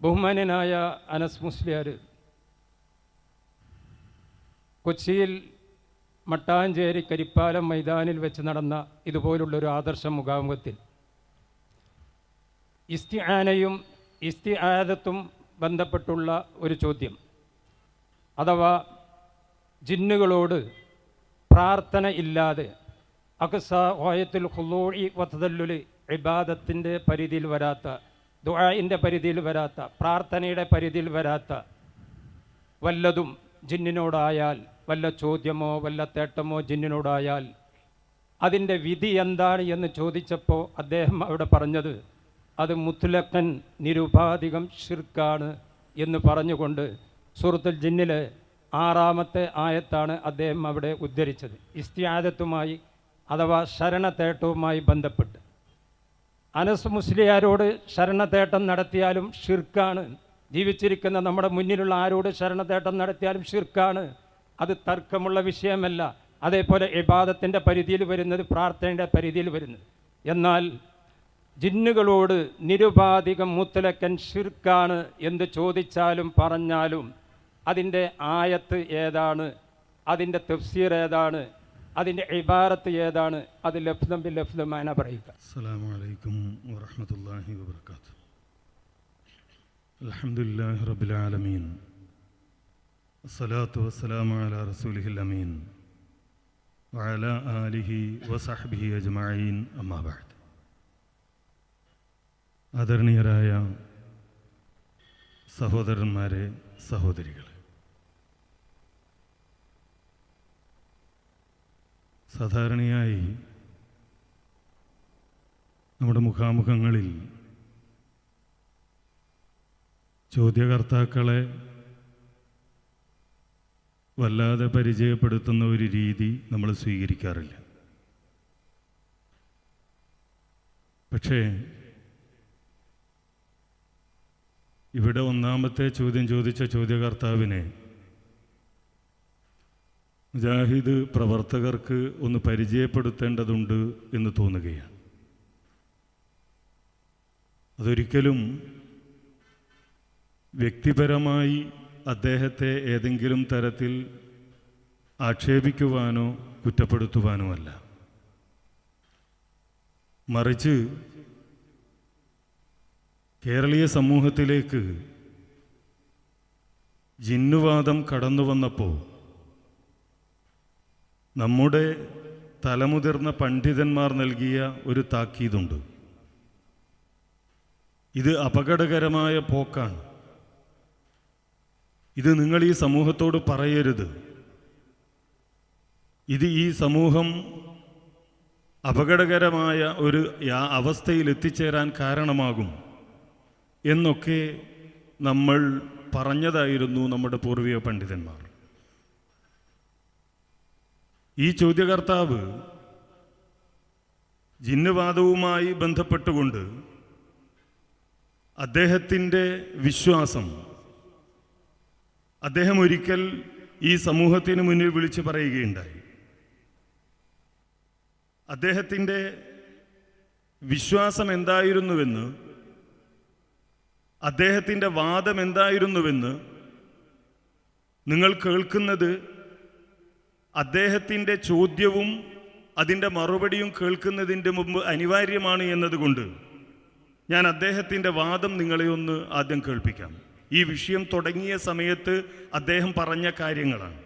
ബഹുമാന്യനായ അനസ് മുസ്ലിയാർ കൊച്ചിയിൽ മട്ടാഞ്ചേരി കരിപ്പാലം മൈതാനിൽ വെച്ച് നടന്ന ഇതുപോലുള്ളൊരു ആദർശ മുഖാമുഖത്തിൽ ഇസ്തി ആനയും ഇസ്തി ആദത്തും ബന്ധപ്പെട്ടുള്ള ഒരു ചോദ്യം. അഥവാ ജിന്നുകളോട് പ്രാർത്ഥന ഇല്ലാതെ അക്സ ഓയത്തുൽ ഹുലൂഇ വത്തദല്ലുൽ ഇബാദത്തിന്റെ പരിധിയിൽ വരാത്ത ദുആഇന്റെ പരിധിയിൽ വരാത്ത പ്രാർത്ഥനയുടെ പരിധിയിൽ വരാത്ത വല്ലതും ജിന്നിനോടായാൽ വല്ല ചോദ്യമോ വല്ല തേട്ടമോ ജിന്നിനോടായാൽ അതിന്റെ വിധി എന്താണ് എന്ന് ചോദിച്ചപ്പോൾ അദ്ദേഹം അവിടെ പറഞ്ഞത് അത് മുത്തുലക്കൻ നിരുപാധികം ഷിർക്കാണ് എന്ന് പറഞ്ഞുകൊണ്ട് സൂറത്തുൽ ജിന്നിലെ ആറാമത്തെ ആയത്താണ് അദ്ദേഹം അവിടെ ഉദ്ധരിച്ചത്. ഇസ്തിയാദത്തുമായി അഥവാ ശരണത്തേട്ടവുമായി ബന്ധപ്പെട്ട്. അനസ് മുസ്ലിയാരോട് ശരണത്തേട്ടം നടത്തിയാലും ഷിർക്കാണ്. ജീവിച്ചിരിക്കുന്ന നമ്മുടെ മുന്നിലുള്ള ആരോട് ശരണത്തേട്ടം നടത്തിയാലും ഷിർക്കാണ്. അത് തർക്കമുള്ള വിഷയമല്ല. അതേപോലെ ഇബാദത്തിന്റെ പരിധിയിൽ വരുന്നത് പ്രാർത്ഥനയുടെ പരിധിയിൽ വരുന്നത്. എന്നാൽ ജിന്നുകളോട് നിരുപാധികം മുത്തലക്കൻ ഷിർക്കാണ് എന്ന് ചോദിച്ചാലും പറഞ്ഞാലും അതിന്റെ ആയത്ത് ഏതാണ്? അതിന്റെ തഫ്സീർ ഏതാണ്? അതിൻ്റെ ഇബാറത്ത് ഏതാണ് അത് ലഫ്ദം ബി ലഫ്ദമാന പറയുക അസ്സലാമു അലൈക്കും വറഹ്മത്തുള്ളാഹി വബറകാതുഹു അൽഹംദുലില്ലാഹി റബ്ബിൽ ആലമീൻ അസ്സലാത്തു വസ്സലാമു അലാ റസൂലിഹിൽ അമീൻ വഅല ആലിഹി വസഹ്ബിഹി അജ്മഈൻ അമ്മാ ബഅദ് ആദരണീയരായ സഹോദരന്മാരെ സഹോദരികൾ സാധാരണയായി നമ്മുടെ മുഖാമുഖങ്ങളിൽ ചോദ്യകർത്താക്കളെ വല്ലാതെ പരിചയപ്പെടുത്തുന്ന ഒരു രീതി നമ്മൾ സ്വീകരിക്കാറില്ല. പക്ഷേ ഇവിടെ ഒന്നാമത്തെ ചോദ്യം ചോദിച്ച ചോദ്യകർത്താവിനെ മുജാഹിദ് പ്രവർത്തകർക്ക് ഒന്ന് പരിചയപ്പെടുത്തേണ്ടതുണ്ട് എന്ന് തോന്നുകയാണ്. അതൊരിക്കലും വ്യക്തിപരമായി അദ്ദേഹത്തെ ഏതെങ്കിലും തരത്തിൽ ആക്ഷേപിക്കുവാനോ കുറ്റപ്പെടുത്തുവാനോ അല്ല മറിച്ച് കേരളീയ സമൂഹത്തിലേക്ക് ജിന്നുവാദം കടന്നു വന്നപ്പോൾ നമ്മുടെ തലമുതിർന്ന പണ്ഡിതന്മാർ നൽകിയ ഒരു താക്കീതുണ്ട്. ഇത് അപകടകരമായ പോക്കാണ്. ഇത് നിങ്ങൾ ഈ സമൂഹത്തോട് പറയരുത്. ഇത് ഈ സമൂഹം അപകടകരമായ ഒരു അവസ്ഥയിൽ എത്തിച്ചേരാൻ കാരണമാകും എന്നൊക്കെ നമ്മൾ പറഞ്ഞതായിരുന്നു നമ്മുടെ പൂർവിക പണ്ഡിതന്മാർ. ഈ ചോദ്യകർത്താവ് ജിന്നുവാദവുമായി ബന്ധപ്പെട്ടുകൊണ്ട് അദ്ദേഹത്തിന്റെ വിശ്വാസം അദ്ദേഹം ഒരിക്കൽ ഈ സമൂഹത്തിന് മുന്നിൽ വിളിച്ചു പറയുകയുണ്ടായി. അദ്ദേഹത്തിന്റെ വിശ്വാസം എന്തായിരുന്നുവെന്ന് അദ്ദേഹത്തിന്റെ വാദം എന്തായിരുന്നുവെന്ന് നിങ്ങൾ കേൾക്കുന്നത് അദ്ദേഹത്തിന്റെ ചോദ്യവും അതിന്റെ മറുപടിയും കേൾക്കുന്നതിന്റെ മുമ്പ് അനിവാര്യമാണ് എന്നതുകൊണ്ട് ഞാൻ അദ്ദേഹത്തിന്റെ വാദം നിങ്ങളെ ഒന്ന് ആദ്യം കേൾപ്പിക്കാം. ഈ വിഷയം തുടങ്ങിയ സമയത്ത് അദ്ദേഹം പറഞ്ഞ കാര്യങ്ങളാണ്.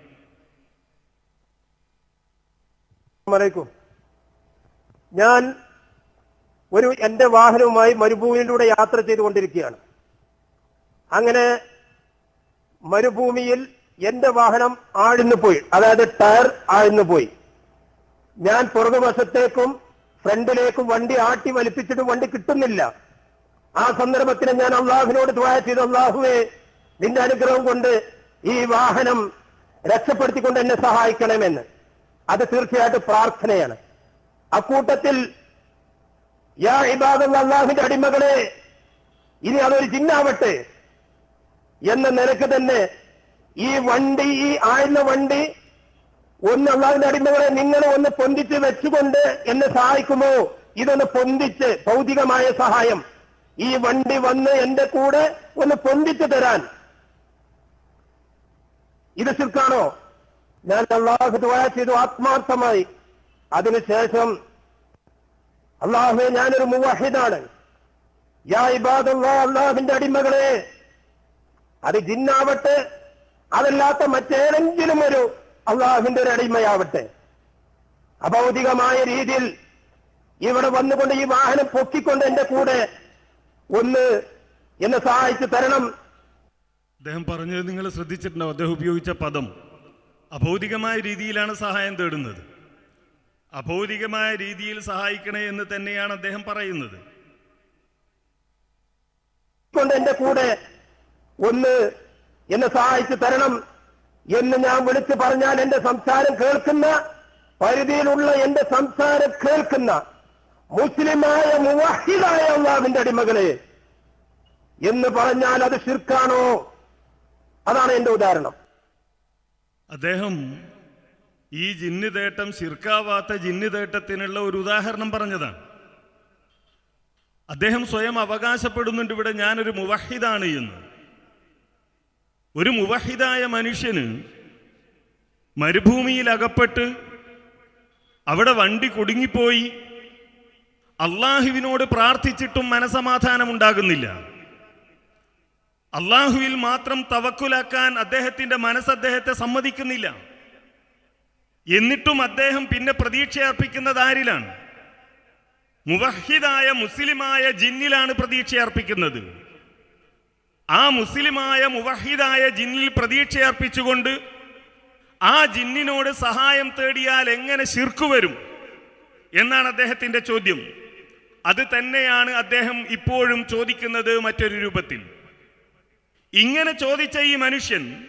ഞാൻ ഒരു എന്റെ വാഹനവുമായി മരുഭൂമിയിലൂടെ യാത്ര ചെയ്തുകൊണ്ടിരിക്കുകയാണ്. അങ്ങനെ മരുഭൂമിയിൽ എന്റെ വാഹനം ആഴ്ന്നു പോയി. അതായത് ടയർ ആഴ്ന്നു പോയി. ഞാൻ പുറകുവശത്തേക്കും ഫ്രണ്ടിലേക്കും വണ്ടി ആട്ടി വലിപ്പിച്ചിട്ട് വണ്ടി കിട്ടുന്നില്ല. ആ സന്ദർഭത്തിൽ ഞാൻ അള്ളാഹുവിനോട് ദ്വായ ചെയ്ത്. അള്ളാഹുവെ നിന്റെ അനുഗ്രഹം കൊണ്ട് ഈ വാഹനം രക്ഷപ്പെടുത്തിക്കൊണ്ട് എന്നെ സഹായിക്കണമെന്ന്. അത് തീർച്ചയായിട്ടും പ്രാർത്ഥനയാണ്. അക്കൂട്ടത്തിൽ യാ ഇബാദുള്ള അള്ളാഹുവിന്റെ അടിമകളെ ഇനി അതൊരു ചിന്നാവട്ടെ എന്ന നിലയ്ക്ക് തന്നെ ഈ വണ്ടി ഈ ആഴ്ന്ന വണ്ടി ഒന്ന് അള്ളാഹിന്റെ അടിമകളെ നിങ്ങൾ ഒന്ന് പൊന്തിച്ച് വെച്ചുകൊണ്ട് എന്നെ സഹായിക്കുമോ? ഇതൊന്ന് പൊന്തിച്ച് ഭൗതികമായ സഹായം. ഈ വണ്ടി വന്ന് എന്റെ കൂടെ ഒന്ന് പൊന്തിച്ച് തരാൻ. ഇത് ശിർക്കാണോ? ഞാൻ അള്ളാഹു ദുആ ചെയ്തു ആത്മാർത്ഥമായി. അതിനുശേഷം അള്ളാഹു ഞാനൊരു മുവാഹിദാണ്. യാ ഇബാദ് അള്ളാഹ് അള്ളാഹിന്റെ അടിമകളെ അത് ജിന്നാവട്ടെ അതല്ലാത്ത മറ്റേതെങ്കിലും ഒരു അള്ളാഹുവിന്റെ ഒരു അടിമയാവട്ടെ. അഭൗതികമായ രീതിയിൽ ഇവിടെ വന്നുകൊണ്ട് ഈ വാഹനം പൊക്കിക്കൊണ്ട് എന്റെ കൂടെ ഒന്ന് എന്നെ സഹായിച്ചു തരണം. അദ്ദേഹം പറഞ്ഞത് നിങ്ങൾ ശ്രദ്ധിച്ചിട്ടുണ്ടാവും അദ്ദേഹം ഉപയോഗിച്ച പദം. അഭൗതികമായ രീതിയിലാണ് സഹായം തേടുന്നത്. അഭൗതികമായ രീതിയിൽ സഹായിക്കണേ എന്ന് തന്നെയാണ് അദ്ദേഹം പറയുന്നത്. കൊണ്ട് എന്റെ കൂടെ ഒന്ന് എന്നെ സഹായിച്ചു തരണം എന്ന് ഞാൻ വിളിച്ചു പറഞ്ഞാൽ എന്റെ സംസാരം കേൾക്കുന്ന പരിധിയിലുള്ള എന്റെ സംസാരം കേൾക്കുന്ന മുസ്ലിമായ മുവഹിദായ അള്ളാവിന്റെ അടിമകളെ എന്ന് പറഞ്ഞാൽ അത് ഷിർക്കാണോ അതാണ് എന്റെ ഉദാഹരണം. അദ്ദേഹം ഈ ജിന്നിതേട്ടം ശിർക്കാവാത്ത ജിന്നിതേട്ടത്തിനുള്ള ഒരു ഉദാഹരണം പറഞ്ഞതാണ്. അദ്ദേഹം സ്വയം അവകാശപ്പെടുന്നുണ്ട് ഇവിടെ ഞാനൊരു മുവഹിദാണ് എന്ന്. ഒരു മുവഹിദായ മനുഷ്യന് മരുഭൂമിയിൽ അകപ്പെട്ട് അവിടെ വണ്ടി കുടുങ്ങിപ്പോയി അള്ളാഹുവിനോട് പ്രാർത്ഥിച്ചിട്ടും മനസമാധാനം ഉണ്ടാകുന്നില്ല അള്ളാഹുവിൽ മാത്രം തവക്കുലാക്കാൻ അദ്ദേഹത്തിന്റെ മനസ്സ് അദ്ദേഹത്തെ സമ്മതിക്കുന്നില്ല. എന്നിട്ടും അദ്ദേഹം പിന്നെ പ്രതീക്ഷ അർപ്പിക്കുന്നത് ആരിലാണ് മുവഹിദായ മുസ്ലിമായ ജിന്നിലാണ് പ്രതീക്ഷ അർപ്പിക്കുന്നത് ആ മുസ്ലിമായ മുവഹിദായ ജിന്നിൽ പ്രതീക്ഷ അർപ്പിച്ചുകൊണ്ട് ആ ജിന്നിനോട് സഹായം തേടിയാൽ എങ്ങനെ ശിർക്കു വരും എന്നാണ് അദ്ദേഹത്തിന്റെ ചോദ്യം. അത് തന്നെയാണ് അദ്ദേഹം ഇപ്പോഴും ചോദിക്കുന്നത് മറ്റൊരു രൂപത്തിൽ. ഇങ്ങനെ ചോദിച്ച ഈ മനുഷ്യൻ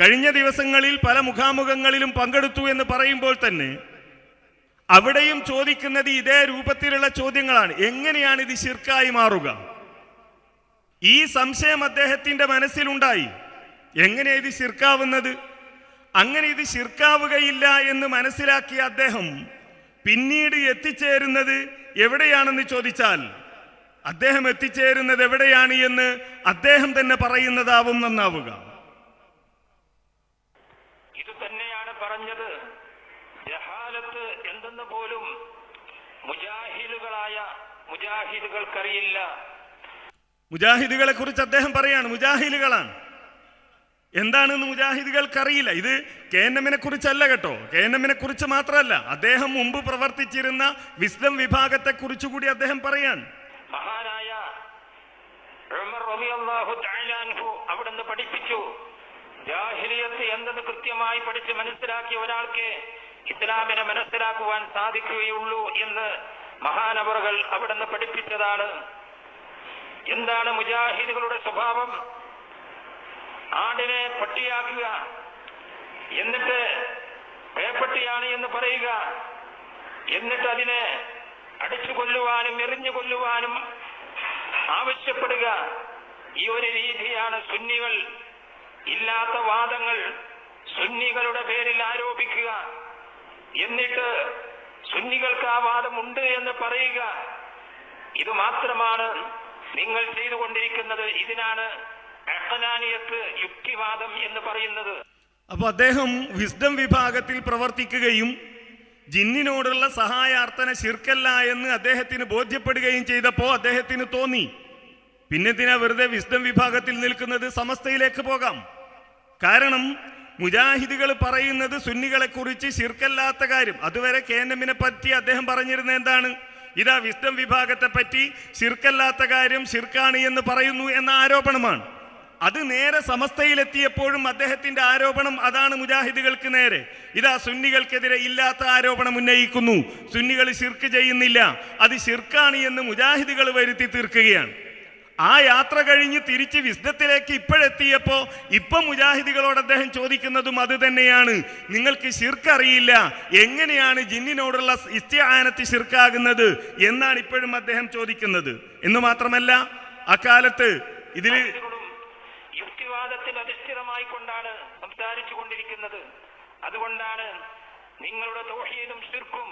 കഴിഞ്ഞ ദിവസങ്ങളിൽ പല മുഖാമുഖങ്ങളിലും പങ്കെടുത്തു എന്ന് പറയുമ്പോൾ തന്നെ അവിടെയും ചോദിക്കുന്നത് ഇതേ രൂപത്തിലുള്ള ചോദ്യങ്ങളാണ്. എങ്ങനെയാണ് ഇത് ശിർക്കായി മാറുക? ഈ സംശയം അദ്ദേഹത്തിന്റെ മനസ്സിലുണ്ടായി. എങ്ങനെ ഇത് ശിർക്കാവുന്നത്? അങ്ങനെ ഇത് ശിർക്കാവുകയില്ല എന്ന് മനസ്സിലാക്കിയ അദ്ദേഹം പിന്നീട് എത്തിച്ചേരുന്നത് എവിടെയാണെന്ന് ചോദിച്ചാൽ അദ്ദേഹം എത്തിച്ചേരുന്നത് എവിടെയാണ് എന്ന് അദ്ദേഹം തന്നെ പറയുന്നതാവും നന്നാവുക. ഇത് തന്നെയാണ് പറഞ്ഞത്. ജഹാലത്ത് എന്തെന്ന് പോലും മുജാഹിദുകളായ മുജാഹിദുകൾക്കറിയില്ല. മുജാഹിദുകളെ കുറിച്ച് അദ്ദേഹം പറയാണ് മുജാഹിദുകളാണ്. എന്താണെന്ന് മുജാഹിദുകൾക്കറിയില്ല. ഇത് കെ എൻ എമ്മിനെ കുറിച്ചല്ല കേട്ടോ. കെ എൻ എമ്മിനെ കുറിച്ച് മാത്രമല്ല അദ്ദേഹം മുമ്പ് പ്രവർത്തിച്ചിരുന്ന വിസ്ഡം വിഭാഗത്തെ കുറിച്ചുകൂടി അദ്ദേഹം പറയാൻ മഹാനായ പഠിപ്പിച്ചു. ജാഹിലിയത്ത് എന്തെന്ന് കൃത്യമായി പഠിച്ച് മനസ്സിലാക്കിയ ഒരാൾക്ക് ഇസ്ലാമിനെ മനസ്സിലാക്കുവാൻ സാധിക്കുകയുള്ളൂ എന്ന് മഹാനവറുകൾ അവിടുന്ന് പഠിപ്പിച്ചതാണ്. എന്താണ് മുജാഹിദുകളുടെ സ്വഭാവം? ആടിനെ പട്ടിയാക്കുക എന്നിട്ട് പേപ്പട്ടിയാണ് എന്ന് പറയുക എന്നിട്ട് അതിനെ അടിച്ചു കൊല്ലുവാനും എറിഞ്ഞു കൊല്ലുവാനും ആവശ്യപ്പെടുക. ഈ ഒരു രീതിയാണ് സുന്നികൾ. ഇല്ലാത്ത വാദങ്ങൾ സുന്നികളുടെ പേരിൽ ആരോപിക്കുക. എന്നിട്ട് സുന്നികൾക്ക് ആ വാദമുണ്ട് എന്ന് പറയുക. ഇത് മാത്രമാണ് നിങ്ങൾ ചെയ്തുകൊണ്ടിരിക്കുന്നത് ഇതിനാണ് യുക്തിവാദം എന്ന് പറയുന്നത്. അപ്പൊ അദ്ദേഹം വിസ്ഡം വിഭാഗത്തിൽ പ്രവർത്തിക്കുകയും ജിന്നിനോടുള്ള സഹായാർത്ഥന ശിർക്കല്ല എന്ന് അദ്ദേഹത്തിന് ബോധ്യപ്പെടുകയും ചെയ്തപ്പോൾ അദ്ദേഹത്തിന് തോന്നി. പിന്നെന്തിനാ വെറുതെ വിസ്ഡം വിഭാഗത്തിൽ നിൽക്കുന്നത്? സമസ്തയിലേക്ക് പോകാം. കാരണം മുജാഹിദുകൾ പറയുന്നത് സുന്നികളെ കുറിച്ച് ശിർക്കല്ലാത്ത കാര്യം. അതുവരെ കേന്ദ്രമിനെ പറ്റി അദ്ദേഹം പറഞ്ഞിരുന്ന എന്താണ്? ഇതാ വിസ്ഡം വിഭാഗത്തെ പറ്റി ശിർക്കല്ലാത്ത കാര്യം ശിർക്കാണ് എന്ന് പറയുന്നു എന്ന ആരോപണമാണ്. അത് നേരെ സമസ്തയിലെത്തിയപ്പോഴും അദ്ദേഹത്തിന്റെ ആരോപണം അതാണ് മുജാഹിദുകൾക്ക് നേരെ. ഇതാ സുന്നികൾക്കെതിരെ ഇല്ലാത്ത ആരോപണം ഉന്നയിക്കുന്നു. സുന്നികൾ ശിർക്ക് ചെയ്യുന്നില്ല. അത് ശിർക്കാണ് എന്ന് മുജാഹിദുകൾ വരുത്തി തീർക്കുകയാണ്. ആ യാത്ര കഴിഞ്ഞ് തിരിച്ച് വിസ്ഡത്തിലേക്ക് ഇപ്പോഴെത്തിയപ്പോ ഇപ്പം മുജാഹിദികളോട് അദ്ദേഹം ചോദിക്കുന്നതും അത് തന്നെയാണ്. നിങ്ങൾക്ക് ശിർക്കറിയില്ല എങ്ങനെയാണ് ജിന്നിനോടുള്ള ഇസ്ത്യാനത്ത് ശിർക്കാകുന്നത് എന്നാണ് ഇപ്പോഴും അദ്ദേഹം ചോദിക്കുന്നത്. എന്ന് മാത്രമല്ല അക്കാലത്ത് ഇതിൽ യുക്തിവാദത്തിൽ അധിഷ്ഠിതമായി കൊണ്ടാണ് സംസാരിച്ചു കൊണ്ടിരിക്കുന്നത് അതുകൊണ്ടാണ് നിങ്ങളുടെ തൗഹീദും ശിർക്കും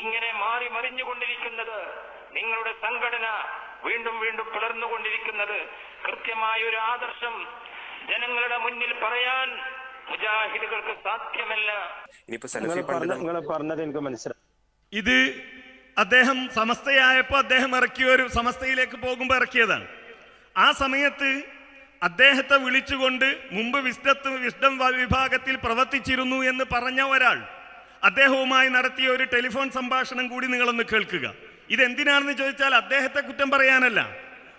ഇങ്ങനെ മാറി മറിഞ്ഞുകൊണ്ടിരിക്കുന്നത്. നിങ്ങളുടെ സംഘടന വീണ്ടും വീണ്ടും പുലർന്നുകൊണ്ടിരിക്കുന്നത് കൃത്യമായ ഒരു ആദർശം ജനങ്ങളുടെ മുന്നിൽ പറയാൻ മുജാഹിദുകൾക്ക് സാധ്യമല്ല. പറഞ്ഞത് എനിക്ക് മനസ്സിലായി. ഇത് അദ്ദേഹം സമസ്തയായപ്പോൾ അദ്ദേഹം ഇറക്കിയ ഒരു സമസ്തയിലേക്ക് പോകുമ്പോൾ ഇറക്കിയതാണ്. ആ സമയത്ത് അദ്ദേഹത്തെ വിളിച്ചുകൊണ്ട് മുമ്പ് വിസ്ഡത്ത് വിസ്ഡം വിഭാഗത്തിൽ പ്രവർത്തിച്ചിരുന്നു എന്ന് പറഞ്ഞ ഒരാൾ അദ്ദേഹവുമായി നടത്തിയ ഒരു ടെലിഫോൺ സംഭാഷണം കൂടി നിങ്ങളൊന്ന് കേൾക്കുക. ഇതെന്തിനാണെന്ന് ചോദിച്ചാൽ അദ്ദേഹത്തെ കുറ്റം പറയാനല്ല.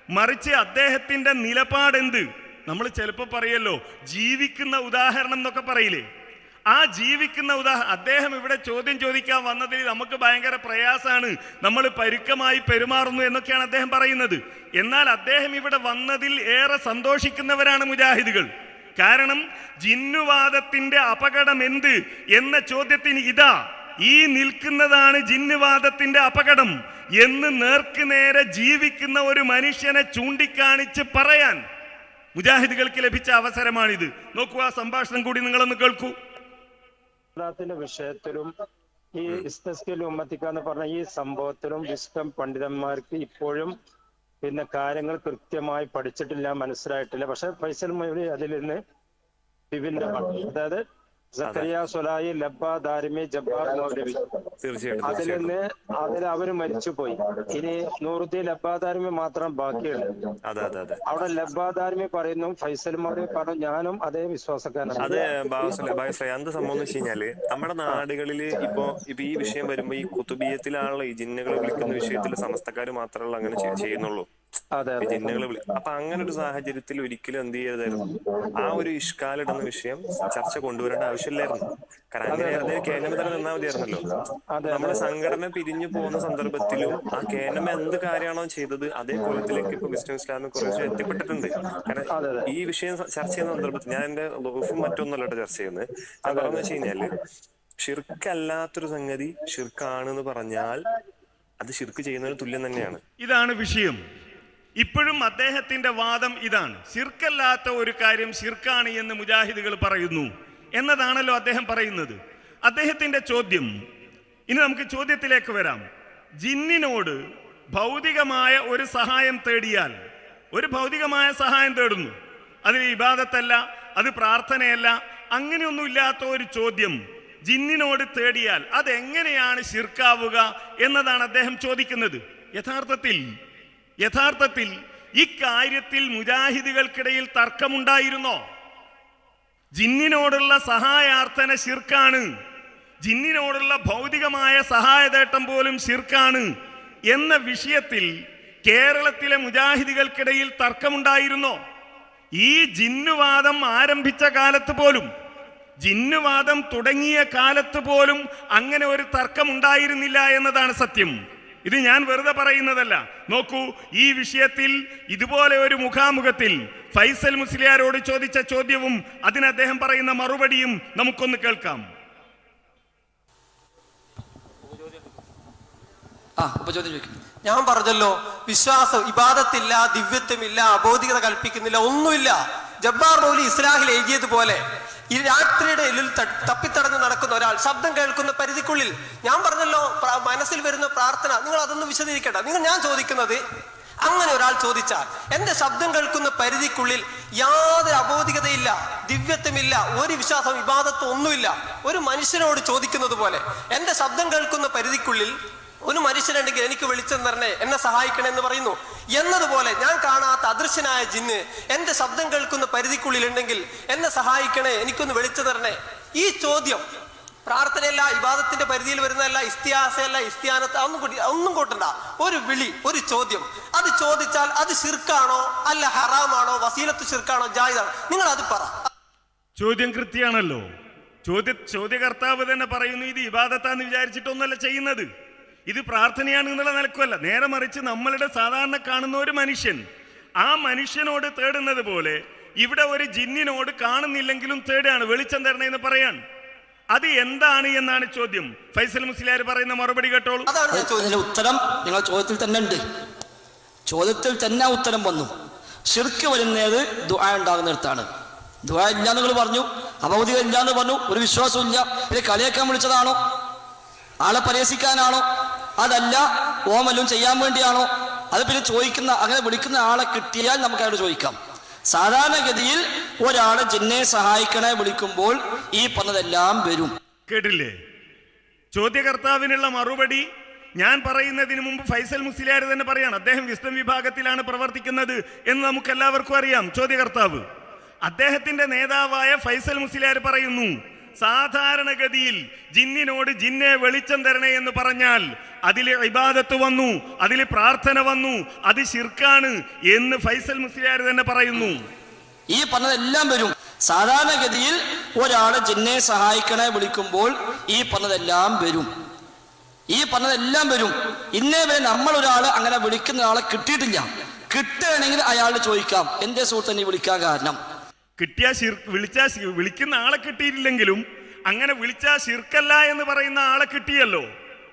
മറിച്ച് അദ്ദേഹത്തിന്റെ നിലപാടെന്ത്? നമ്മൾ ചിലപ്പോൾ പറയല്ലോ ജീവിക്കുന്ന ഉദാഹരണം എന്നൊക്കെ പറയില്ലേ? ആ ജീവിക്കുന്ന ഉദാഹരണം അദ്ദേഹം ഇവിടെ ചോദ്യം ചോദിക്കാൻ വന്നതിൽ നമുക്ക് ഭയങ്കര പ്രയാസമാണ്. നമ്മൾ പരുക്കമായി പെരുമാറുന്നു എന്നൊക്കെയാണ് അദ്ദേഹം പറയുന്നത്. എന്നാൽ അദ്ദേഹം ഇവിടെ വന്നതിൽ ഏറെ സന്തോഷിക്കുന്നവരാണ് മുജാഹിദുകൾ. കാരണം ജിന്നുവാദത്തിന്റെ അപകടം എന്ത്? എന്ന ചോദ്യത്തിന് ഇതാ. ഈ നിൽക്കുന്നതാണ് ജിന്നുവാദത്തിന്റെ അപകടം എന്ന് നേർക്ക് നേരെ ജീവിക്കുന്ന ഒരു മനുഷ്യനെ ചൂണ്ടിക്കാണിച്ച് പറയാൻ മുജാഹിദുകൾക്ക് ലഭിച്ച അവസരമാണിത്. നോക്കൂ ആ സംഭാഷണം കൂടി നിങ്ങളൊന്ന് കേൾക്കൂ. വിഷയത്തിലും ഈ ഇസ്തസ്കിൽ ഉമ്മത്തിക്ക എന്ന് പറഞ്ഞ ഈ സംഭവത്തിലും വിശ്വം പണ്ഡിതന്മാർക്ക് ഇപ്പോഴും പിന്നെ കാര്യങ്ങൾ കൃത്യമായി പഠിച്ചിട്ടില്ല മനസ്സിലായിട്ടില്ല. പക്ഷെ ഫൈസൽ മൊഴി അതിൽ നിന്ന് വിഭിന്നമാണ്. അതായത് സക്കരിയ സുലായി ലബ്ബ ദാരിമി ജബ്ബാർ മൗലവി അതിൽ നിന്ന് അതിൽ അവർ മരിച്ചുപോയി. ഇനി നൂറുദ്ദീൻ ലബ്ബാദാരിമി മാത്രം അതെ അവിടെ ലബ്ബാദാരിമി പറയുന്നു ഫൈസൽ മൗലവി പറഞ്ഞു ഞാനും അതേ വിശ്വാസക്കാരനാണ്. അത് എന്ത് സംഭവം എന്ന് വെച്ച് കഴിഞ്ഞാൽ നമ്മുടെ നാടുകളിൽ ഇപ്പോ ഇപ്പൊ ഈ വിഷയം വരുമ്പോ ഈ കുത്തുബീയത്തിലാണല്ലോ ഈ ജിന്നുകളെ വിളിക്കുന്ന വിഷയത്തിൽ സമസ്തക്കാര് മാത്രമല്ല അങ്ങനെ ചെയ്യുന്നുള്ളൂ. ജിന്നുകളെ വിളിക്കും അപ്പൊ അങ്ങനെ ഒരു സാഹചര്യത്തിൽ ഒരിക്കലും എന്ത് ചെയ്യരുതായിരുന്നു? ആ ഒരു ഇഷ്കാലിടുന്ന വിഷയം ചർച്ച കൊണ്ടുവരേണ്ട ആവശ്യമില്ലായിരുന്നു. കാരണം അങ്ങനെ അതേ. കേനമ തന്നെ നിന്നാ മതിയായിരുന്നല്ലോ. നമ്മുടെ സംഘടന പിരിഞ്ഞു പോകുന്ന സന്ദർഭത്തിലും ആ കേനമ എന്ത് കാര്യമാണോ ചെയ്തത് അതേ കോലത്തിലേക്ക് ഇപ്പൊ വിസ്ഡം ഇസ്ലാമിക് കുറച്ച് എത്തിപ്പെട്ടിട്ടുണ്ട്. അതെ, കാരണം ഈ വിഷയം ചർച്ച ചെയ്യുന്ന സന്ദർഭത്തിൽ ഞാൻ എന്റെ ലൂഫും മറ്റൊന്നല്ല കേട്ടോ ചർച്ച ചെയ്യുന്നത്. ഞാൻ പറഞ്ഞു വെച്ച് കഴിഞ്ഞാൽ ഷിർക്കല്ലാത്തൊരു സംഗതി ഷിർക്കാണെന്ന് പറഞ്ഞാൽ അത് ഷിർക്ക് ചെയ്യുന്നതിന് തുല്യം തന്നെയാണ്. ഇതാണ് വിഷയം. ഇപ്പോഴും അദ്ദേഹത്തിന്റെ വാദം ഇതാണ്. ശിർക്കല്ലാത്ത ഒരു കാര്യം ശിർക്കാണ് എന്ന് മുജാഹിദുകൾ പറയുന്നു എന്നതാണല്ലോ അദ്ദേഹം പറയുന്നത്. അദ്ദേഹത്തിന്റെ ചോദ്യം ഇനി നമുക്ക് ചോദ്യത്തിലേക്ക് വരാം. ജിന്നിനോട് ഭൗതികമായ ഒരു സഹായം തേടിയാൽ ഒരു ഭൗതികമായ സഹായം തേടുന്നു. അതിന് ഇബാദത്തല്ല അത് പ്രാർത്ഥനയല്ല അങ്ങനെയൊന്നുമില്ലാത്ത ഒരു ചോദ്യം ജിന്നിനോട് തേടിയാൽ അതെങ്ങനെയാണ് ശിർക്കാവുക എന്നതാണ് അദ്ദേഹം ചോദിക്കുന്നത്. യഥാർത്ഥത്തിൽ യഥാർത്ഥത്തിൽ ഇക്കാര്യത്തിൽ മുജാഹിദുകൾക്കിടയിൽ തർക്കമുണ്ടായിരുന്നോ? ജിന്നിനോടുള്ള സഹായാർത്ഥന ശിർക്കാണ്. ജിന്നിനോടുള്ള ഭൗതികമായ സഹായതേട്ടം പോലും ശിർക്കാണ് എന്ന വിഷയത്തിൽ കേരളത്തിലെ മുജാഹിദികൾക്കിടയിൽ തർക്കമുണ്ടായിരുന്നോ? ഈ ജിന്നുവാദം ആരംഭിച്ച കാലത്ത് പോലും ജിന്നുവാദം തുടങ്ങിയ കാലത്ത് പോലും അങ്ങനെ ഒരു തർക്കമുണ്ടായിരുന്നില്ല എന്നതാണ് സത്യം. ഇത് ഞാൻ വെറുതെ പറയുന്നതല്ല. നോക്കൂ ഈ വിഷയത്തിൽ ഇതുപോലെ ഒരു മുഖാമുഖത്തിൽ ഫൈസൽ മുസ്ലിയാരോട് ചോദിച്ച ചോദ്യവും അതിന് അദ്ദേഹം പറയുന്ന മറുപടിയും നമുക്കൊന്ന് കേൾക്കാം. ആ ഞാൻ പറഞ്ഞല്ലോ വിശ്വാസം ഇബാദത്തില്ല ദിവ്യത്വമില്ല അബോധികത കൽപ്പിക്കുന്നില്ല ഒന്നുമില്ല. ജബ്ബാർ മൗലി ഇസ്ലാഹിൽ എഴുതിയതുപോലെ ഈ രാത്രിയുടെ എല്ലിൽ തപ്പിത്തടഞ്ഞ് നടക്കുന്ന ഒരാൾ ശബ്ദം കേൾക്കുന്ന പരിധിക്കുള്ളിൽ ഞാൻ പറഞ്ഞല്ലോ മനസ്സിൽ വരുന്ന പ്രാർത്ഥന. നിങ്ങൾ അതൊന്നും വിശദീകരിക്കട്ടെ നിങ്ങൾ ഞാൻ ചോദിക്കുന്നത് അങ്ങനെ ഒരാൾ ചോദിച്ചാൽ എന്റെ ശബ്ദം കേൾക്കുന്ന പരിധിക്കുള്ളിൽ യാതൊരു അബോധികതയില്ല ദിവ്യത്വമില്ല ഒരു വിശ്വാസം വിവാദത്വം ഒന്നുമില്ല. ഒരു മനുഷ്യനോട് ചോദിക്കുന്നത് പോലെ എന്റെ ശബ്ദം കേൾക്കുന്ന പരിധിക്കുള്ളിൽ ഒരു മനുഷ്യനുണ്ടെങ്കിൽ എനിക്ക് വെളിച്ചം തരണേ എന്നെ സഹായിക്കണേ എന്ന് പറയുന്നു. എന്നതുപോലെ ഞാൻ കാണാത്ത അദൃശ്യനായ ജിന്ന് എന്റെ ശബ്ദം കേൾക്കുന്ന പരിധിക്കുള്ളിൽ ഉണ്ടെങ്കിൽ എന്നെ സഹായിക്കണേ എനിക്കൊന്ന് വെളിച്ചം തരണേ. ഈ ചോദ്യം പ്രാർത്ഥനയല്ല ഇബാദത്തിന്റെ പരിധിയിൽ വരുന്നതല്ല ഇസ്തിഹാസയല്ല ഇസ്തിയാനത്ത് ഒന്നും ഒന്നും കൂട്ടണ്ട. ഒരു വിളി ഒരു ചോദ്യം. അത് ചോദിച്ചാൽ അത് ശിർക്കാണോ അല്ല ഹറാമാണോ വസീലത്ത് ശിർക്കാണോ ജായിദാണോ നിങ്ങൾ അത് പറ. ചോദ്യം കൃത്യമാണല്ലോ. ചോദ്യ ചോദ്യകർത്താവ് തന്നെ പറയുന്നു ഇത് ഇബാദത്താന്ന് വിചാരിച്ചിട്ടൊന്നല്ല ചെയ്യുന്നത്. ഇത് പ്രാർത്ഥനയാണ് എന്നുള്ള നിലക്കുമല്ല. നേരെ മറിച്ച് നമ്മളുടെ സാധാരണ കാണുന്ന ഒരു മനുഷ്യൻ ആ മനുഷ്യനോട് തേടുന്നത് പോലെ ഇവിടെ ഒരു ജിന്നിനോട് കാണുന്നില്ലെങ്കിലും തേടുകയാണ് വെളിച്ചം തരണേന്ന് പറയാൻ. അത് എന്താണ് എന്നാണ് ചോദ്യം. ഫൈസൽ മുസ്ലിയാർ പറയുന്ന മറുപടി കേട്ടോളൂ. അതാണ് ഞാൻ ഉത്തരം. നിങ്ങൾ ചോദ്യത്തിൽ തന്നെ ഉണ്ട്. ചോദ്യത്തിൽ തന്നെ ഉത്തരം വന്നു. ശിർക്ക് വരുന്നത് ദുആ ഉണ്ടാകുന്നിടത്താണ്. ദുആ ഇല്ല നിങ്ങൾ പറഞ്ഞു. അഭൗതികം ഇല്ല എന്ന് പറഞ്ഞു. ഒരു വിശ്വാസം ഇല്ല പിന്നെ കളിയാക്കാൻ വിളിച്ചതാണോ? ആളെ പരിഹസിക്കാനാണോ? അതല്ല ഓമല്ലും ചെയ്യാൻ വേണ്ടിയാണോ? അത് പിന്നെ ചോദിക്കുന്ന അങ്ങനെ വിളിക്കുന്ന ആളെ കിട്ടിയാൽ നമുക്ക് അവിടെ ചോദിക്കാം. സാധാരണഗതിയിൽ ഒരാളെ ജിന്നെ സഹായിക്കണേ വിളിക്കുമ്പോൾ ഈ പറഞ്ഞതെല്ലാം വരും. കേട്ടില്ലേ? ചോദ്യകർത്താവിനുള്ള മറുപടി ഞാൻ പറയുന്നതിന് മുമ്പ് ഫൈസൽ മുസ്ലിയാർ തന്നെ പറയാണ് അദ്ദേഹം വിസ്തം വിഭാഗത്തിലാണ് പ്രവർത്തിക്കുന്നത് എന്ന് നമുക്ക് എല്ലാവർക്കും അറിയാം ചോദ്യകർത്താവ്. അദ്ദേഹത്തിന്റെ നേതാവായ ഫൈസൽ മുസ്ലിയാർ പറയുന്നു സാധാരണഗതിയിൽ ജിന്നിനോട് ജിന്നെ വെളിച്ചം തരണേ എന്ന് പറഞ്ഞാൽ അതിൽ ഇബാദത്ത് വന്നു അതിൽ പ്രാർത്ഥന വന്നു അത് ശിർക്കാണ് എന്ന് ഫൈസൽ മുസ്ലിയാർ തന്നെ പറയുന്നു. ഈ പറഞ്ഞതെല്ലാം വരും. സാധാരണഗതിയിൽ ഒരാളെ ജിന്നെ സഹായിക്കണേ വിളിക്കുമ്പോൾ ഈ പറഞ്ഞതെല്ലാം വരും. ഈ പറഞ്ഞതെല്ലാം വരും. ഇന്നേ വരെ നമ്മൾ ഒരാൾ അങ്ങനെ വിളിക്കുന്ന ആളെ കിട്ടിയിട്ടില്ല. കിട്ടുകയാണെങ്കിൽ അയാൾ ചോദിക്കാം എന്റെ സുഹൃത്ത് നീ വിളിക്കാൻ കാരണം? കിട്ടിയ ശിർ വിളിച്ചാ വിളിക്കുന്ന ആളെ കിട്ടിയിട്ടില്ലെങ്കിലും അങ്ങനെ വിളിച്ചാ ശിർക്കല്ല എന്ന് പറയുന്ന ആളെ കിട്ടിയല്ലോ.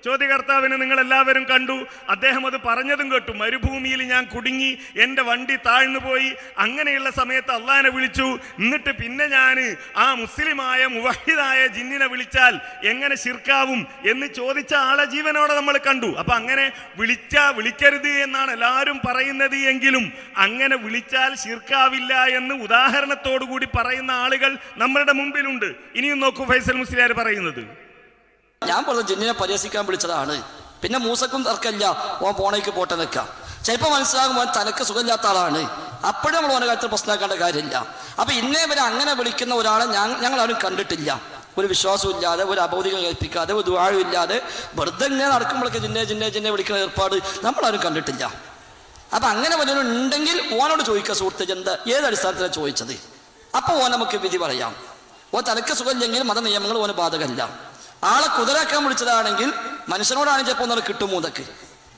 ചോദ്യകർത്താവിനെ നിങ്ങൾ എല്ലാവരും കണ്ടു. അദ്ദേഹം അത് പറഞ്ഞതും കേട്ടു. മരുഭൂമിയിൽ ഞാൻ കുടുങ്ങി എന്റെ വണ്ടി താഴ്ന്നു പോയി. അങ്ങനെയുള്ള സമയത്ത് അള്ളാനെ വിളിച്ചു. എന്നിട്ട് പിന്നെ ഞാൻ ആ മുസ്ലിമായ മുവഹിദായ ജിന്നിനെ വിളിച്ചാൽ എങ്ങനെ ശിർക്കാവും എന്ന് ചോദിച്ച ആളെ ജീവനോടെ നമ്മൾ കണ്ടു. അപ്പൊ അങ്ങനെ വിളിച്ചാ വിളിക്കരുത് എന്നാണ് എല്ലാവരും പറയുന്നത് എങ്കിലും അങ്ങനെ വിളിച്ചാൽ ശിർക്കാവില്ല എന്ന് ഉദാഹരണത്തോടു കൂടി പറയുന്ന ആളുകൾ നമ്മളുടെ മുമ്പിലുണ്ട്. ഇനിയും നോക്കൂ ഫൈസൽ മുസ്ലിയാർ പറയുന്നത്. ഞാൻ പറഞ്ഞു ജിന്നിനെ പരിഹസിക്കാൻ വിളിച്ചതാണ്. പിന്നെ മൂസക്കും തർക്കമില്ല. ഓൻ പോണേക്ക് പോട്ടെ നിൽക്കാം ചിലപ്പോൾ മനസ്സിലാകും ഓൻ തനക്ക് സുഖമില്ലാത്ത ആളാണ്. അപ്പോഴും നമ്മൾ ഓനെ കാര്യത്തിൽ പ്രശ്നമാക്കേണ്ട കാര്യമില്ല. അപ്പൊ ഇന്നേ വരെ അങ്ങനെ വിളിക്കുന്ന ഒരാളെ ഞാൻ ഞങ്ങൾ ആരും കണ്ടിട്ടില്ല. ഒരു വിശ്വാസം ഇല്ലാതെ ഒരു അബൗദികം കേൾപ്പിക്കാതെ ഒരു ദുവാഴും ഇല്ലാതെ വെറുതെ ഇങ്ങനെ നടക്കുമ്പോഴൊക്കെ ജിന്നെ ജിന്നെ ജിന്നെ വിളിക്കുന്ന ഏർപ്പാട് നമ്മളാരും കണ്ടിട്ടില്ല. അപ്പൊ അങ്ങനെ വലിയ ഉണ്ടെങ്കിൽ ഓനോട് ചോദിക്കുക സുഹൃത്ത് ജന്ത ഏത് അടിസ്ഥാനത്തിലാണ് ചോദിച്ചത്? അപ്പൊ ഓൻ നമുക്ക് വിധി പറയാം. ഓ തനക്ക് സുഖമില്ലെങ്കിൽ മത നിയമങ്ങൾ ഓന് ബാധകമല്ല. ആളെ കുതിരാക്കാൻ വിളിച്ചതാണെങ്കിൽ മനുഷ്യനോടാണ് ചിലപ്പോൾ ഒന്നും കിട്ടും മൂന്നക്ക്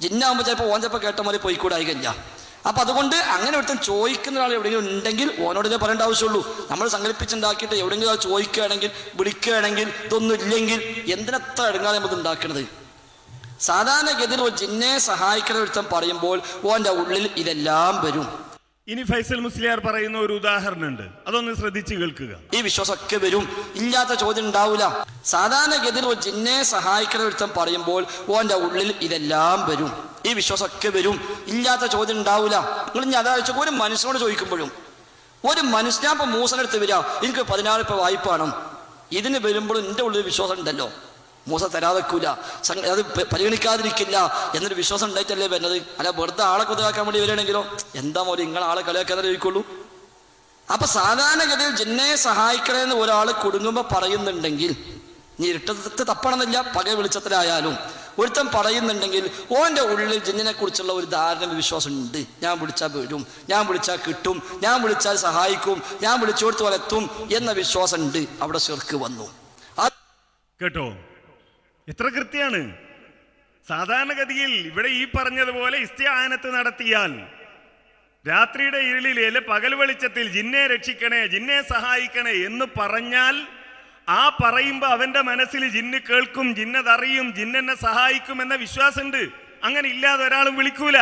ജിന്നാകുമ്പോൾ ചിലപ്പോൾ ഓൻ ചിലപ്പോൾ കേട്ട പോലെ കഴിഞ്ഞാൽ അപ്പൊ അതുകൊണ്ട് അങ്ങനെ ഒരുത്തൻ ചോദിക്കുന്ന ഒരാൾ എവിടെയെങ്കിലും ഉണ്ടെങ്കിൽ ഓനോട് ഇതേ പറയേണ്ട ആവശ്യമുള്ളൂ. നമ്മൾ സങ്കല്പിച്ചുണ്ടാക്കിയിട്ട് എവിടെയെങ്കിലും അത് ചോദിക്കുകയാണെങ്കിൽ വിളിക്കുകയാണെങ്കിൽ ഇതൊന്നും ഇല്ലെങ്കിൽ എന്തിനത്ര എടുങ്ങാതെ നമ്മൾ ഉണ്ടാക്കണത്? സാധാരണഗതിയിൽ ഒരു ജിന്നെ സഹായിക്കുന്ന ഒരുത്തൻ പറയുമ്പോൾ ഓന്റെ ഉള്ളിൽ ഇതെല്ലാം വരും. ഇനി ഫൈസൽ മുസ്ലിയാർ പറയുന്ന ഒരു ഉദാഹരണമുണ്ട്. അതൊന്ന് ശ്രദ്ധിച്ച് കേൾക്കുക. ഈ വിശ്വാസമൊക്കെ വരും. ഇല്ലാത്ത ചോദ്യം ഉണ്ടാവില്ല സാധാരണഗതിയിൽ ഒരു ജിന്നെ സഹായിക്കുന്ന ഒരുത്തം പറയുമ്പോൾ ഓന്റെ ഉള്ളിൽ ഇതെല്ലാം വരും. ഈ വിശ്വാസമൊക്കെ വരും. ഇല്ലാത്ത ചോദ്യം ഉണ്ടാവില്ല നിങ്ങൾ ഇനി അതാഴ്ച ഒരു മനുഷ്യനോട് ചോദിക്കുമ്പോഴും ഒരു മനുഷ്യൻ ഇപ്പൊ മൂസനെടുത്ത് വരിക. എനിക്ക് പതിനാറ് ഇപ്പൊ വായ്പാണ് ഇതിന് വരുമ്പോഴും എന്റെ ഉള്ളിൽ വിശ്വാസം ഉണ്ടല്ലോ മൂസ തരാതെക്കൂല. അത് പരിഗണിക്കാതിരിക്കില്ല എന്നൊരു വിശ്വാസം ഉണ്ടായിട്ടല്ലേ വരുന്നത്? അല്ല വെറുതെ ആളെ കുതിരാക്കാൻ വേണ്ടി വരികയാണെങ്കിലോ? എന്താ മോലെ നിങ്ങൾ ആളെ കളിയാക്കാതെ ചോദിക്കുള്ളൂ അപ്പൊ സാധാരണഗതിയിൽ ജിന്നെ സഹായിക്കണമെന്ന് ഒരാൾ കുടുങ്ങുമ്പോ പറയുന്നുണ്ടെങ്കിൽ നീ ഇരുട്ടത്ത് തപ്പണമെന്നില്ല പകൽ വെളിച്ചത്തിലായാലും. ഒരുത്തൻ പറയുന്നുണ്ടെങ്കിൽ ഓന്റെ ഉള്ളിൽ ജിന്നിനെ കുറിച്ചുള്ള ഒരു ധാരണ വിശ്വാസം ഉണ്ട് ഞാൻ വിളിച്ചാൽ വരും ഞാൻ വിളിച്ചാൽ കിട്ടും ഞാൻ വിളിച്ചാൽ സഹായിക്കും ഞാൻ വിളിച്ചോടത്ത് വലത്തും എന്ന വിശ്വാസം ഉണ്ട് അവിടെ ചെറുക്ക് വന്നു. കേട്ടോ? എത്ര കൃത്യാണ് സാധാരണഗതിയിൽ ഇവിടെ ഈ പറഞ്ഞതുപോലെ ഇസ്തിയാനത്ത് നടത്തിയാൽ രാത്രിയുടെ ഇരുളിൽ അല്ലെ പകൽ വെളിച്ചത്തിൽ ജിന്നെ രക്ഷിക്കണേ ജിന്നെ സഹായിക്കണേ എന്ന് പറഞ്ഞാൽ ആ പറയുമ്പോൾ അവന്റെ മനസ്സിൽ ജിന്ന് കേൾക്കും ജിന്നതറിയും ജിന്നെന്നെ സഹായിക്കും എന്ന വിശ്വാസമുണ്ട്. അങ്ങനെ ഇല്ലാതെ ഒരാളും വിളിക്കൂല.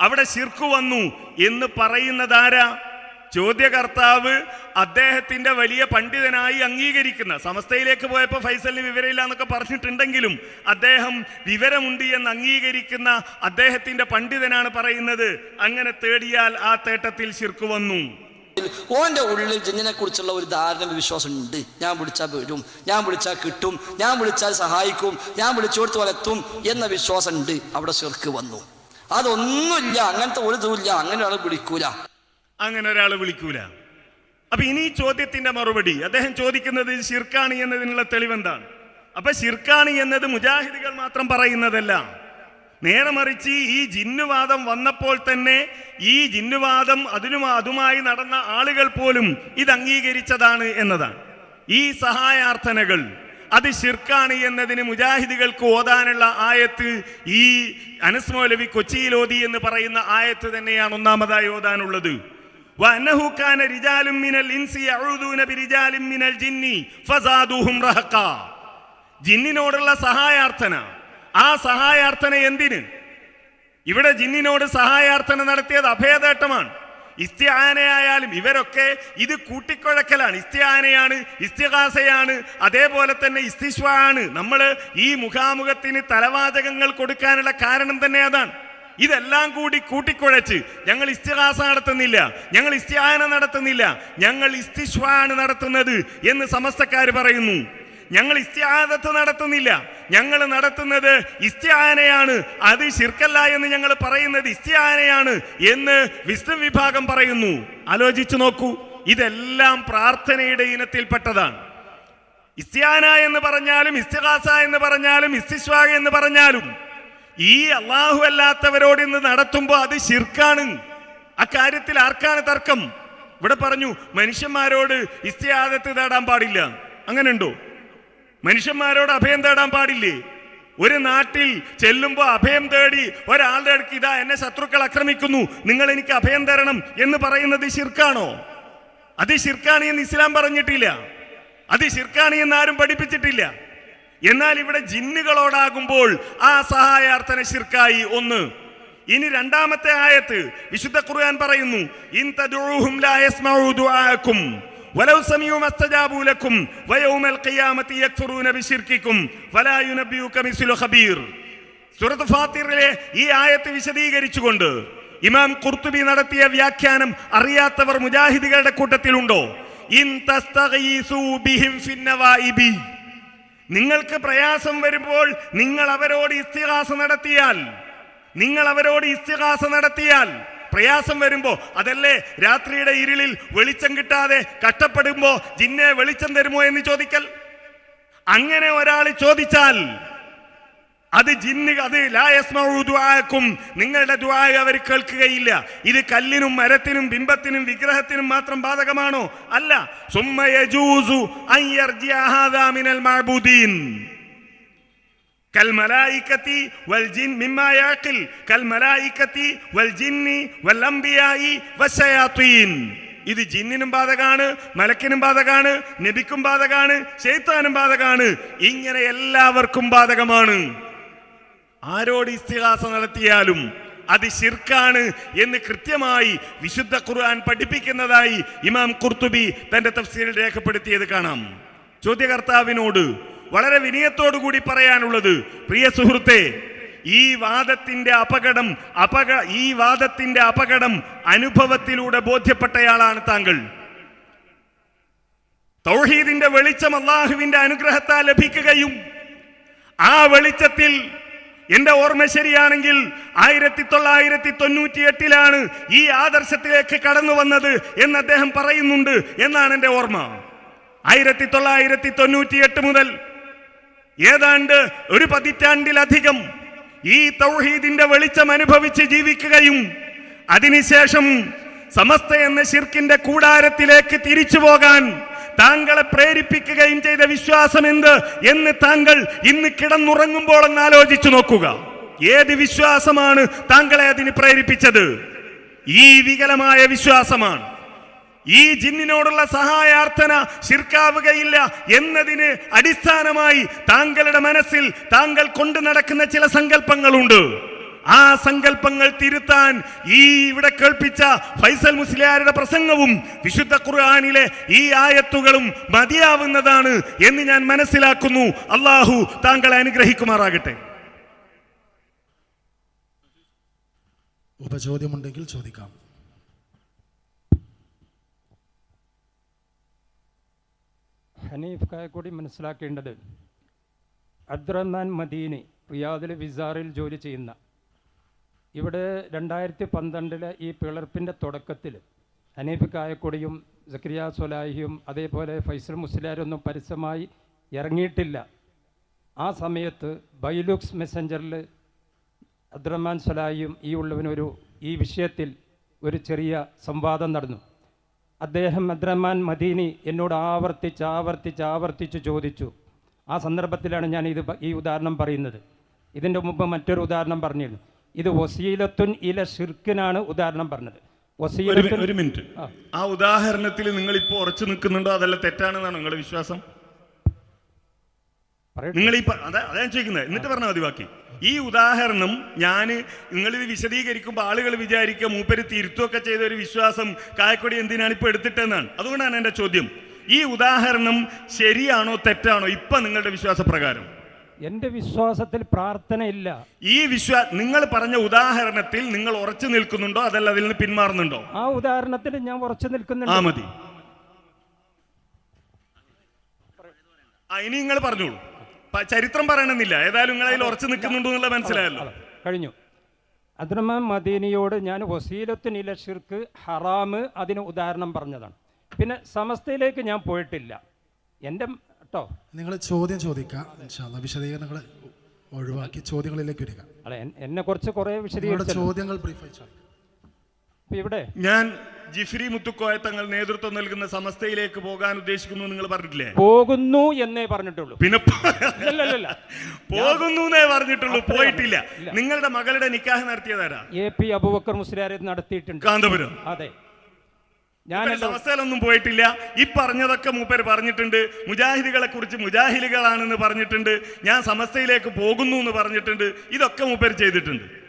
അവിടെ ശിർക്ക് വന്നു എന്ന് പറയുന്നതാരാ ചോദ്യകർത്താവ് അദ്ദേഹത്തിന്റെ വലിയ പണ്ഡിതനായി അംഗീകരിക്കുന്ന സമസ്തയിലേക്ക് പോയപ്പോൾ ഫൈസലിന് വിവരമില്ല എന്നൊക്കെ പറഞ്ഞിട്ടുണ്ടെങ്കിലും അദ്ദേഹം വിവരമുണ്ട് എന്ന് അംഗീകരിക്കുന്ന അദ്ദേഹത്തിന്റെ പണ്ഡിതനാണ് പറയുന്നത്. അങ്ങനെ തേടിയാൽ ആ തേട്ടത്തിൽ ശിർക്ക് വന്നു. ഓന്റെ ഉള്ളിൽ ജിന്നിനെ കുറിച്ചുള്ള ഒരു ധാരണ വിശ്വാസം ഉണ്ട് ഞാൻ വിളിച്ചാൽ വരും ഞാൻ വിളിച്ചാൽ കിട്ടും ഞാൻ വിളിച്ചാൽ സഹായിക്കും ഞാൻ വിളിച്ചോടത്ത് വലത്തും എന്ന വിശ്വാസം ഉണ്ട് അവിടെ ചെറുക്ക് വന്നു. അതൊന്നുമില്ല അങ്ങനത്തെ ഒരു ഇതുമില്ല അങ്ങനെ ഒരാൾ വിളിക്കൂല. അങ്ങനെ ഒരാൾ വിളിക്കൂല. അപ്പൊ ഇനി ചോദ്യത്തിന്റെ മറുപടി അദ്ദേഹം ചോദിക്കുന്നത് ഷിർക്കാണി എന്നതിനുള്ള തെളിവെന്താണ്? അപ്പൊ ഷിർക്കാണി എന്നത് മുജാഹിദുകൾ മാത്രം പറയുന്നതല്ല. നേരെ മറിച്ച് ഈ ജിന്നുവാദം വന്നപ്പോൾ തന്നെ ഈ ജിന്നുവാദം അതിനു അതുമായി നടന്ന ആളുകൾ പോലും ഇത് അംഗീകരിച്ചതാണ് എന്നതാണ്. ഈ സഹായാർത്ഥനകൾ അത് ഷിർക്കാണ് എന്നതിന് മുജാഹിദുകൾക്ക് ഓതാനുള്ള ആയത്ത് ഈ അനസ്മോലവി കൊച്ചിയിൽ ഓതി എന്ന് പറയുന്ന ആയത്ത് തന്നെയാണ് ഒന്നാമതായി ഓതാനുള്ളത്. وأنه كان رجال من الإنس يعوذون برجال من الجن فزادوهم رهقا ജിന്നിനോടുള്ള സഹായാർത്ഥന ആ സഹായാർത്ഥന എന്തിന് ഇവിടെ ജിന്നിനോട് സഹായാർത്ഥന നടത്തിയത് അഭയതേട്ടമാണ് ഇസ്തിയാനയായാലും ഇവരൊക്കെ ഇത് കൂട്ടിക്കുഴക്കലാണ് ഇസ്തിയാനയാണ് ഇസ്തിഹാസയാണ് അതേപോലെ തന്നെ ഇസ്തിശ്വാണ് നമ്മൾ ഈ മുഖാമുഖത്തിന് തലവാചകങ്ങൾ കൊടുക്കാനുള്ള കാരണം തന്നെ അതാണ് ഇതെല്ലാം കൂടി കൂട്ടിക്കുഴച്ച് ഞങ്ങൾ ഇസ്തിഹാസ നടത്തുന്നില്ല. ഞങ്ങൾ ഇസ്തിഹാന നടത്തുന്നില്ല. ഞങ്ങൾ ഇസ്തിഷ്വാണ് നടത്തുന്നത് എന്ന് സമസ്തക്കാർ പറയുന്നു. ഞങ്ങൾ ഇസ്തിഹാദത്ത് നടത്തുന്നില്ല. ഞങ്ങൾ നടത്തുന്നത് ഇസ്തിഹാനയാണ്. അത് ശിർക്കല്ല എന്ന് ഞങ്ങൾ പറയുന്നത് ഇസ്തിഹാനയാണ് എന്ന് വിഷ്ണു വിഭാഗം പറയുന്നു. ആലോചിച്ചു നോക്കൂ. ഇതെല്ലാം പ്രാർത്ഥനയുടെ ഇനത്തിൽപ്പെട്ടതാണ്. ഇസ്തിയാന എന്ന് പറഞ്ഞാലും ഇസ്തിഹാസ എന്ന് പറഞ്ഞാലും ഇസ്തിഷ്വാഹ എന്ന് പറഞ്ഞാലും ഈ അള്ളാഹു അല്ലാത്തവരോട് ഇന്ന് നടത്തുമ്പോൾ അത് ശിർക്കാണ്. അക്കാര്യത്തിൽ ആർക്കാണ് തർക്കം? ഇവിടെ പറഞ്ഞു മനുഷ്യന്മാരോട് ഇസ്തിയാദത്ത് തേടാൻ പാടില്ല. അങ്ങനെ ഉണ്ടോ മനുഷ്യന്മാരോട് അഭയം തേടാൻ പാടില്ലേ? ഒരു നാട്ടിൽ ചെല്ലുമ്പോൾ അഭയം തേടി ഒരാളുടെ അടുക്ക് ഇതാ എന്നെ ശത്രുക്കൾ ആക്രമിക്കുന്നു നിങ്ങൾ എനിക്ക് അഭയം തരണം എന്ന് പറയുന്നത് ശിർക്കാണോ? അത് ശിർക്കാണ് എന്ന് ഇസ്ലാം പറഞ്ഞിട്ടില്ല. അത് ശിർക്കാണ് എന്ന് ആരും പഠിപ്പിച്ചിട്ടില്ല. എന്നാൽ ഇവിടെ ജിന്നുകളോടാകുമ്പോൾ ആ സഹായാർത്ഥന ശിർക്കായി ഒന്ന്. ഇനി രണ്ടാമത്തെ ആയത്ത് വിശുദ്ധ ഖുർആൻ പറയുന്നു ഇൻ തദ്ഉഹും ലാ യസ്മഉ ദുആഅക്കും വലൗ സമീഉ മസ്തജാബു ലക്കും വയൗമൽ ഖിയാമത്തി യക്ഫുറൂന ബിശിർക്കിക്കും ഫലാ യുനബ്ബിയുക മിസ്ലു ഖബീർ. സൂറത്ത് ഫാത്തിറിലെ ഈ ആയത്ത് വിശദീകരിച്ചുകൊണ്ട് ഇമാം കുർത്തുബി നടത്തിയ വ്യാഖ്യാനം അറിയാത്തവർ മുജാഹിദികളുടെ കൂട്ടത്തിലുണ്ടോ? ഇൻ തസ്തഗീസു ബിഹിം ഫിന്നവായിബി നിങ്ങൾക്ക് പ്രയാസം വരുമ്പോൾ നിങ്ങൾ അവരോട് ഇസ്തിഹാസ നടത്തിയാൽ നിങ്ങൾ അവരോട് ഇസ്തിഹാസ നടത്തിയാൽ പ്രയാസം വരുമ്പോ അതല്ലേ രാത്രിയുടെ ഇരുളിൽ വെളിച്ചം കിട്ടാതെ കഷ്ടപ്പെടുമ്പോ ജിന്നെ വെളിച്ചം തരുമോ എന്ന് ചോദിക്കൽ? അങ്ങനെ ഒരാൾ ചോദിച്ചാൽ അത് ജിന്ന് അത് ലായസ്മഉ ദുആക്കും നിങ്ങളുടെ ദ്വായ അവർ കേൾക്കുകയില്ല. ഇത് കല്ലിനും മരത്തിനും ബിംബത്തിനും വിഗ്രഹത്തിനും മാത്രം ബാധകമാണോ? അല്ല. കൽമലായിക്കത്തി വൽ ജിൻ മിമ്മാ യാഖിൽ. കൽമലായിക്കത്തി വൽ ജിന്നി വൽ അംബിയായി വശയാത്തീൻ ഇത് ജിന്നിനും ബാധകാണ് മലക്കിനും ബാധകാണ് നബിക്കും ബാധകാണ് ശൈത്താനും ബാധകാണ്. ഇങ്ങനെ എല്ലാവർക്കും ബാധകമാണ്. ആരോട് ഇസ്തിഹാസ നടത്തിയാലും അത് ശിർക്കാണ് എന്ന് കൃത്യമായി വിശുദ്ധ ഖുർആൻ പഠിപ്പിക്കുന്നതായി ഇമാം കുർത്തുബി തന്റെ തഫ്സീറിൽ രേഖപ്പെടുത്തിയത് കാണാം. ചോദ്യകർത്താവിനോട് വളരെ വിനയത്തോടു കൂടി പറയാനുള്ളത് പ്രിയ സുഹൃത്തെ ഈ വാദത്തിന്റെ അപകടം അപക ഈ വാദത്തിന്റെ അപകടം അനുഭവത്തിലൂടെ ബോധ്യപ്പെട്ടയാളാണ് താങ്കൾ. തൗഹീദിന്റെ വെളിച്ചം അള്ളാഹുവിന്റെ അനുഗ്രഹത്താൽ ലഭിക്കുകയും ആ വെളിച്ചത്തിൽ എന്റെ ഓർമ്മ ശരിയാണെങ്കിൽ ആയിരത്തി തൊള്ളായിരത്തി തൊണ്ണൂറ്റി എട്ടിലാണ് ഈ ആദർശത്തിലേക്ക് കടന്നു വന്നത് എന്ന് അദ്ദേഹം പറയുന്നുണ്ട് എന്നാണ് എന്റെ ഓർമ്മ. ആയിരത്തി തൊള്ളായിരത്തി തൊണ്ണൂറ്റി എട്ട് മുതൽ ഏതാണ്ട് ഒരു പതിറ്റാണ്ടിലധികം ഈ തൗഹീദിന്റെ വെളിച്ചം അനുഭവിച്ച് ജീവിക്കുകയും അതിനുശേഷം സമസ്ത എന്ന ശിർക്കിന്റെ കൂടാരത്തിലേക്ക് തിരിച്ചു പോകാൻ താങ്കളെ പ്രേരിപ്പിക്കുകയും ചെയ്ത വിശ്വാസം എന്ത് എന്ന് താങ്കൾ ഇന്ന് കിടന്നുറങ്ങുമ്പോൾ എന്ന് ആലോചിച്ചു നോക്കുക. ഏത് വിശ്വാസമാണ് താങ്കളെ അതിന് പ്രേരിപ്പിച്ചത്? ഈ വികലമായ വിശ്വാസമാണ്. ഈ ജിന്നിനോടുള്ള സഹായാർത്ഥന ശിർക്കാവുകയില്ല എന്നതിന് അടിസ്ഥാനമായി താങ്കളുടെ മനസ്സിൽ താങ്കൾ കൊണ്ടു നടക്കുന്ന ചില സങ്കല്പങ്ങളുണ്ട്. ആ സങ്കല്പങ്ങൾ തിരുത്താൻ ഈ ഇവിടെ കേൾപ്പിച്ച ഫൈസൽ മുസ്ലിയാരുടെ പ്രസംഗവും വിശുദ്ധ ഖുർആാനിലെ ഈ ആയത്തുകളും മതിയാവുന്നതാണ് എന്ന് ഞാൻ മനസ്സിലാക്കുന്നു. അള്ളാഹു താങ്കളെ അനുഗ്രഹിക്കുമാറാകട്ടെ. ഉപചോദ്യമുണ്ടെങ്കിൽ ചോദിക്കാം. ഹനീഫ് കായക്കൂടി മനസ്സിലാക്കേണ്ടത് അബ്ദുറഹ്മാൻ മദീനി റിയാദിലെ വിസാറിൽ ജോലി ചെയ്യുന്ന ഇവിടെ രണ്ടായിരത്തി പന്ത്രണ്ടിലെ ഈ പിളർപ്പിന്റെ തുടക്കത്തിൽ ഹനീഫ് കായക്കൊടിയും സക്രിയ സൊലാഹിയും അതേപോലെ ഫൈസൽ മുസ്ലിയാരൊന്നും പരസ്യമായി ഇറങ്ങിയിട്ടില്ല. ആ സമയത്ത് ബൈലുക്സ് മെസ്സഞ്ചറിൽ അബ്ദുറഹ്മാൻ സൊലാഹിയും ഈ ഉള്ളവനൊരു ഈ വിഷയത്തിൽ ഒരു ചെറിയ സംവാദം നടന്നു. അദ്ദേഹം അബ്ദുറഹ്മാൻ മദീനി എന്നോട് ആവർത്തിച്ച് ആവർത്തിച്ച് ആവർത്തിച്ച് ചോദിച്ചു. ആ സന്ദർഭത്തിലാണ് ഞാൻ ഇത് ഈ ഉദാഹരണം പറയുന്നത്. ഇതിന്റെ മുമ്പ് മറ്റൊരു ഉദാഹരണം പറഞ്ഞിരുന്നു. ഇത് വസീലത്തുൻ ഇല ഷിർക്കിനാണ് ഉദാഹരണം പറഞ്ഞത്. ഒരു വസീലത്തുൻ ഒരു മിനിറ്റ്. ആ. ഉദാഹരണത്തിൽ നിങ്ങൾ ഇപ്പോൾ ഉറച്ചു നിൽക്കുന്നുണ്ടോ? അതല്ല തെറ്റാണെന്നാണ് നിങ്ങളുടെ വിശ്വാസം. നിങ്ങൾ ഈ അതാ ചോദിക്കുന്നത് എന്നിട്ട് പറഞ്ഞാൽ മതി ബാക്കി. ഈ ഉദാഹരണം ഞാൻ നിങ്ങളിത് വിശദീകരിക്കുമ്പോൾ ആളുകൾ വിചാരിക്കുക മൂപ്പര് തിരുത്തുമൊക്കെ ചെയ്ത ഒരു വിശ്വാസം കായക്കൊടി എന്തിനാണ് ഇപ്പൊ എടുത്തിട്ടെന്നാണ്. അതുകൊണ്ടാണ് എന്റെ ചോദ്യം. ഈ ഉദാഹരണം ശരിയാണോ തെറ്റാണോ ഇപ്പൊ നിങ്ങളുടെ വിശ്വാസപ്രകാരം? എന്റെ വിശ്വാസത്തിൽ പ്രാർത്ഥനയില്ല. ഈ വിശ്വാ നിങ്ങൾ പറഞ്ഞ ഉദാഹരണത്തിൽ നിങ്ങൾ ഉറച്ചു നിൽക്കുന്നുണ്ടോ? അതല്ല അതിൽ നിന്ന് പിന്മാറുന്നുണ്ടോ? ആ ഉദാഹരണത്തിൽ ഞാൻ ഉറച്ചു ആ നിൽക്കുന്നുണ്ട് മതി. ആ ഇനി നിങ്ങൾ പറഞ്ഞോളൂ. ചരിത്രം പറയണമെന്നില്ല. ഏതായാലും നിങ്ങൾ അതിൽ ഉറച്ചു നിൽക്കുന്നുണ്ടോ എന്നുള്ള മനസ്സിലായല്ലോ. കഴിഞ്ഞു. അദ്രമാൻ മദീനിയോട് ഞാൻ വസീലത്തിനില ഷിർക്ക് ഹറാമ് അതിന് ഉദാഹരണം പറഞ്ഞതാണ്. പിന്നെ സമസ്തയിലേക്ക് ഞാൻ പോയിട്ടില്ല. എന്റെ കേട്ടോ? നിങ്ങൾ ചോദ്യം ചോദിക്കാം. ഇൻഷാല്ല വിശദീകരണങ്ങൾ ഒഴിവാക്കി ചോദ്യങ്ങളിലേക്ക് വരിക. അല്ല എന്നെ കുറച്ച് കുറെ വിശദീകരിച്ചു ചോദ്യങ്ങൾ ബ്രീഫായി ഇവിടെ? ഞാൻ ജിഫ്രി മുത്തുക്കോയ തങ്ങൾ നേതൃത്വം നൽകുന്ന സമസ്തയിലേക്ക് പോകാൻ ഉദ്ദേശിക്കുന്നു എന്ന് നിങ്ങൾ പറഞ്ഞിട്ടില്ലേ? പോകുന്നു എന്നേ പറഞ്ഞിട്ടുള്ളൂ. പിന്നെ പോകുന്നു എന്നേ പറഞ്ഞിട്ടുള്ളൂ പോയിട്ടില്ല. നിങ്ങളുടെ മകളുടെ നിക്കാഹ് നടത്തിയതാരാ? എ പി അബുബക്കർ മുസ്ലിയാർ നടത്തിയിട്ടുണ്ട്. കാന്തപുരം. അതെ. മൂപ്പര് അവസ്ഥയിലൊന്നും പോയിട്ടില്ല. ഈ പറഞ്ഞതൊക്കെ മൂപ്പർ പറഞ്ഞിട്ടുണ്ട്. മുജാഹിദികളെ കുറിച്ച് മുജാഹിദികളാണെന്ന് പറഞ്ഞിട്ടുണ്ട്. ഞാൻ സമസ്തയിലേക്ക് പോകുന്നു എന്ന് പറഞ്ഞിട്ടുണ്ട്. ഇതൊക്കെ മൂപ്പർ ചെയ്തിട്ടുണ്ട്.